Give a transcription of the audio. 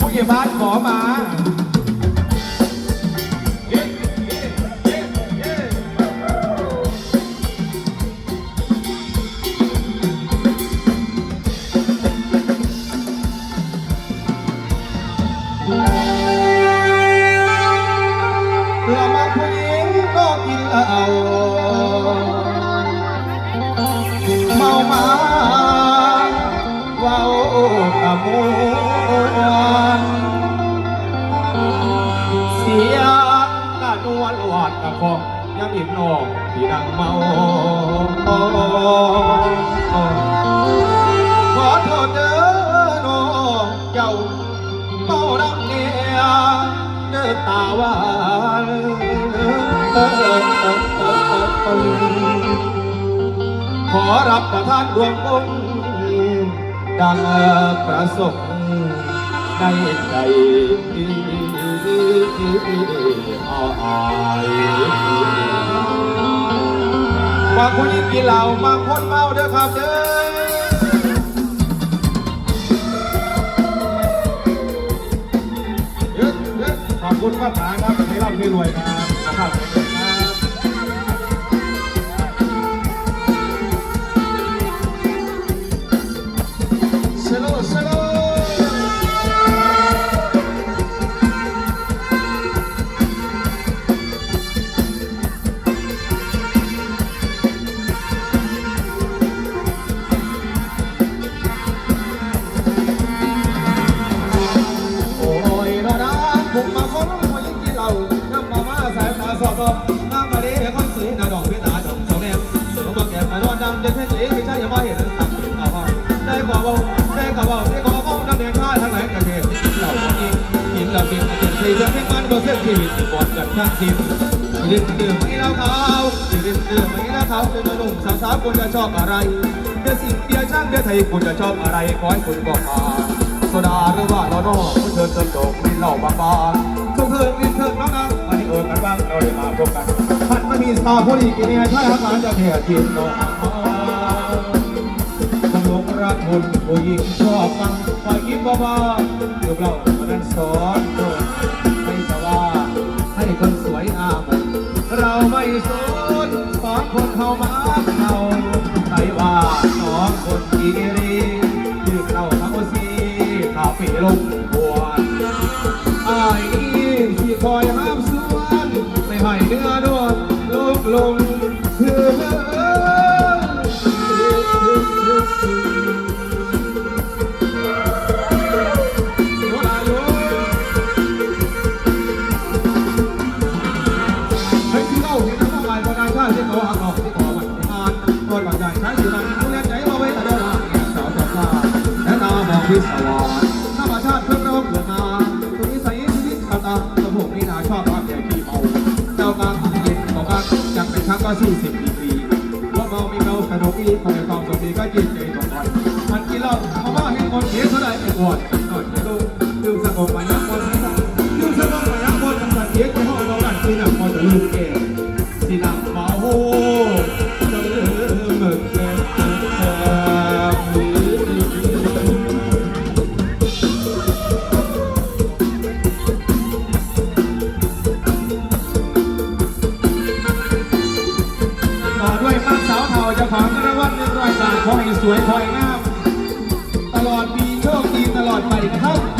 ผู้ใหญ่บ้านขอมา วนเสียงกะนวลหวดกะคองยังอีกนองที่นั่งเมาขอโทษเด้อน้องเจ้าเมาดังเนียเดินตาหวานขอรับประทานดวงองค์ ดังประสงค์ในใจอายมาคนยิงกินเหล้ามาคนเมาเด้อครับเด้อขอบคุณป้าถาครับให้ร่ำให้รวยครับนะครับายตาสอบสอบน้ำมาดีคนสวยหน้าดอกเป็นตาดอกสองแนวเสือมาแก่มานอนดำจะเท่จีไม่ใช่ยังมาเห็นตักเอาห้องได้กว่าเบาได้กว่าเบาได้กว่าเบาน้ำแดงข้าทั้งหลายกันเทเราคนนี้กินละกินกินสี่จะให้มันบ่เส้นชีวิตก่อนกันทั้งทีมดื่มดื่มไม่เล่าขาวดื่มดื่มไม่เล่าขาวเป็นหนุ่มสาวสาวคุณจะชอบอะไรเดี๋ยวสิ่งเดียวช่างเดี๋ยวไทยคุณจะชอบอะไรขอให้คุณบอกมาโซดาหรือว่าเราโน่เชิญเชิญโดกลิ้นเล่าบางบางส่งเถิดลิ้นางเราได้มาพบกันพันไม่มีสตาร์ผู้ดีกินเนี่ยใช่ครับหลานจะเทียทีมน้องคำลงรักคนผู้หญิงชอบฟังฝ่ายยิ้มบ้าๆเดี๋ยวเรามานั้นสอนคนให้แต่ว่าให้คนสวยงามเราไม่สนสองคนเข้ามาเราใครว่าสองคนกีรียืมเราทั้งสีคาเฟ่ลงบัวไอ้ที่คอยห้าม เนื้อดวนลุกลงคือโยลาโยเฮ้ยที่เล่าที่น้ำลายบนนายชาติที่เขาหัก จาสู้สี่สิบปีว่าเมาไม่เมาขนมอีคนในความสมดีก็กินใจตรงกันมันกินเหล้าเพราะว่าให้คนเสียเท่าไรไอ้ปวดก่อนจะดูดูสงบมายักคนดูสงบมายักคนทำสัตว์เสียใจห้องเราดันคือหนักพอจะลืมแก่สินังเมาจะลืมเมื่อ ขอให้สวยขอให้งาม ตลอดปีโชคดีตลอดไปนะครับ